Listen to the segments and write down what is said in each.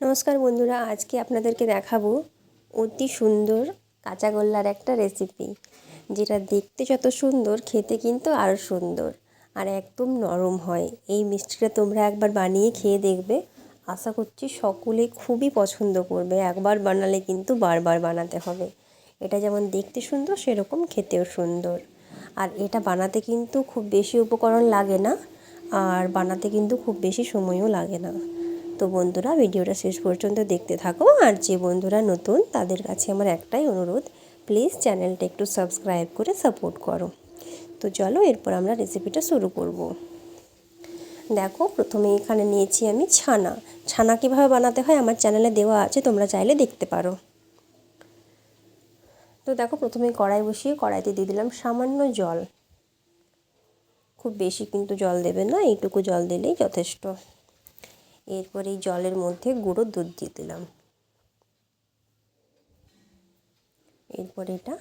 নমস্কার বন্ধুরা, আজকে আপনাদেরকে দেখাবো অতি সুন্দর কাঁচা গোল্লার একটা রেসিপি যেটা দেখতে যত সুন্দর, খেতে কিন্তু আরও সুন্দর আর একদম নরম হয়। এই মিষ্টিটা তোমরা একবার বানিয়ে খেয়ে দেখবে। আশা করছি সকলে খুবই পছন্দ করবে। একবার বানালে কিন্তু বারবার বানাতে হবে। এটা যেমন দেখতে সুন্দর, সেরকম খেতেও সুন্দর। আর এটা বানাতে কিন্তু খুব বেশি উপকরণ লাগে না, আর বানাতে কিন্তু খুব বেশি সময়ও লাগে না। তো বন্ধুরা, ভিডিওটা শেষ পর্যন্ত দেখতে থাকো। আর যে বন্ধুরা নতুন, তাদের কাছে আমার একটাই অনুরোধ প্লিজ চ্যানেলটা একটু সাবস্ক্রাইব করে সাপোর্ট করো। তো চলো, এরপর আমরা রেসিপিটা শুরু করব। দেখো, প্রথমে এখানে নিয়েছি আমি ছানা। ছানা কীভাবে বানাতে হয় আমার চ্যানেলে দেওয়া আছে, তোমরা চাইলে দেখতে পারো। তো দেখো, প্রথমে কড়াই বসিয়ে কড়াইতে দিয়ে দিলাম সামান্য জল। খুব বেশি কিন্তু জল দেবে না, এইটুকু জল দিলেই যথেষ্ট। এরপর এই জলের মধ্যে গুঁড়ো দুধ দিয়ে দিলাম। এরপর এটা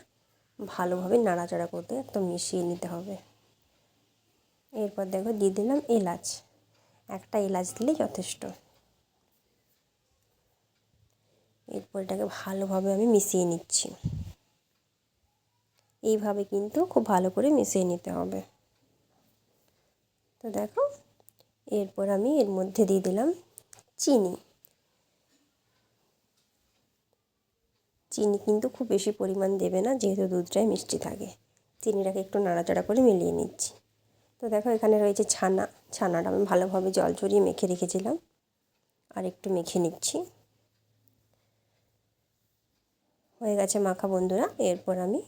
ভালোভাবে নাড়াচাড়া করতে একদম মিশিয়ে নিতে হবে। এরপর দেখো দিয়ে দিলাম এলাচ। একটা এলাচ দিলে যথেষ্ট। এরপর এটাকে ভালোভাবে আমি মিশিয়ে নিচ্ছি। এইভাবে কিন্তু খুব ভালো করে মিশিয়ে নিতে হবে। তো দেখো এরপর আমি এর মধ্যে দিয়ে দিলাম চিনি। চিনি কিন্তু খুব বেশি পরিমাণ দেবে না, যেহেতু দুধটাই মিষ্টি থাকে। চিনিটাকে একটু নাড়াচাড়া করে মিলিয়ে নিচ্ছি। তো দেখো এখানে রয়েছে ছানা। ছানাটা আমি ভালোভাবে জল চড়িয়ে মেখে রেখেছিলাম। আর একটু মেখে নিচ্ছি। হয়ে গেছে মাখা বন্ধুরা, এরপর আমি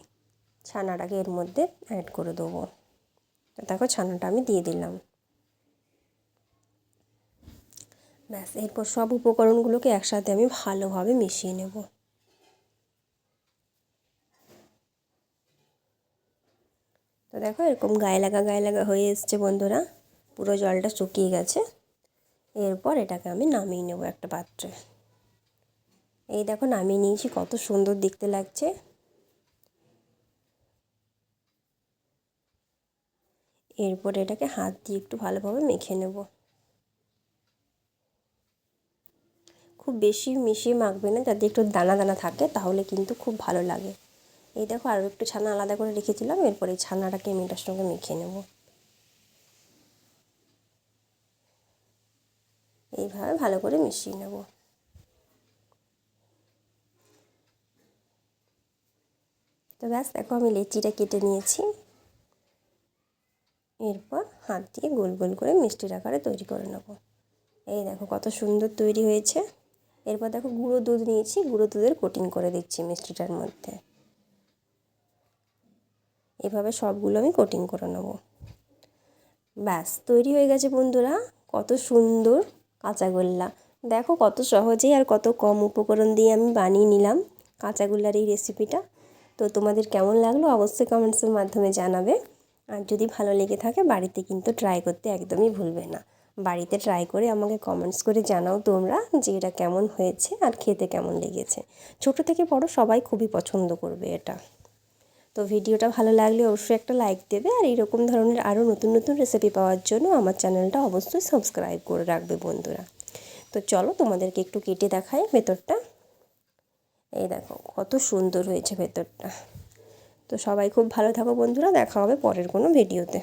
ছানাটাকে এর মধ্যে অ্যাড করে দেবো। দেখো ছানাটা আমি দিয়ে দিলাম। ব্যাস, এরপর সব উপকরণগুলোকে একসাথে আমি ভালোভাবে মিশিয়ে নেব। তো দেখো, এরকম গায়ে লাগা গায়ে লাগা হয়ে এসছে বন্ধুরা। পুরো জলটা শুকিয়ে গেছে। এরপর এটাকে আমি নামিয়ে নেব একটা পাত্রে। এই দেখো, নামিয়ে নিয়েছি, কত সুন্দর দেখতে লাগছে। এরপর এটাকে হাত দিয়ে একটু ভালোভাবে মেখে নেব। খুব বেশি মিশিয়ে মাখবে না, যাতে একটু দানা দানা থাকে, তাহলে কিন্তু খুব ভালো লাগে। এই দেখো, আরও একটু ছানা আলাদা করে রেখেছিলাম, এরপরে এই ছানাটাকে আমি এটার সঙ্গে মেখে নেব। এইভাবে ভালো করে মিশিয়ে নেব। তো ব্যাস, দেখো আমি লেচিটা কেটে নিয়েছি। এরপর হাত দিয়ে গোল গোল করে মিষ্টির আকারে তৈরি করে নেব। এই দেখো, কত সুন্দর তৈরি হয়েছে। এরপর দেখো গুঁড়ো দুধ নিয়েছি, গুঁড়ো দুধের কোটিং করে দিচ্ছি মিষ্টিটার মধ্যে। এভাবে সবগুলো আমি কোটিং করে নেব। ব্যাস, তৈরি হয়ে গেছে বন্ধুরা, কত সুন্দর কাঁচাগোল্লা দেখো কত সহজেই আর কত কম উপকরণ দিয়ে আমি বানিয়ে নিলাম কাঁচাগোল্লার এই রেসিপিটা তো তোমাদের কেমন লাগল অবশ্যই কমেন্টসের মাধ্যমে জানাবে। আর যদি ভালো লেগে থাকে, বাড়িতে কিন্তু ট্রাই করতে একদমই ভুলবে না। বাড়িতে ট্রাই করে আমাকে কমেন্টস করে জানাও তোমরা যে এটা কেমন হয়েছে আর খেতে কেমন লেগেছে। ছোট থেকে বড় সবাই খুবই পছন্দ করবে এটা। তো ভিডিওটা ভালো লাগলে অবশ্যই একটা লাইক দেবে আর এরকম ধরনের আরও নতুন নতুন রেসিপি পাওয়ার জন্য আমার চ্যানেলটা অবশ্যই সাবস্ক্রাইব করে রাখবে বন্ধুরা। তো চলো তোমাদেরকে একটু কেটে দেখাই ভেতরটা। এই দেখো, কত সুন্দর হয়েছে ভেতরটা। তো সবাই খুব ভালো থাকো বন্ধুরা, দেখা হবে পরের কোনো ভিডিওতে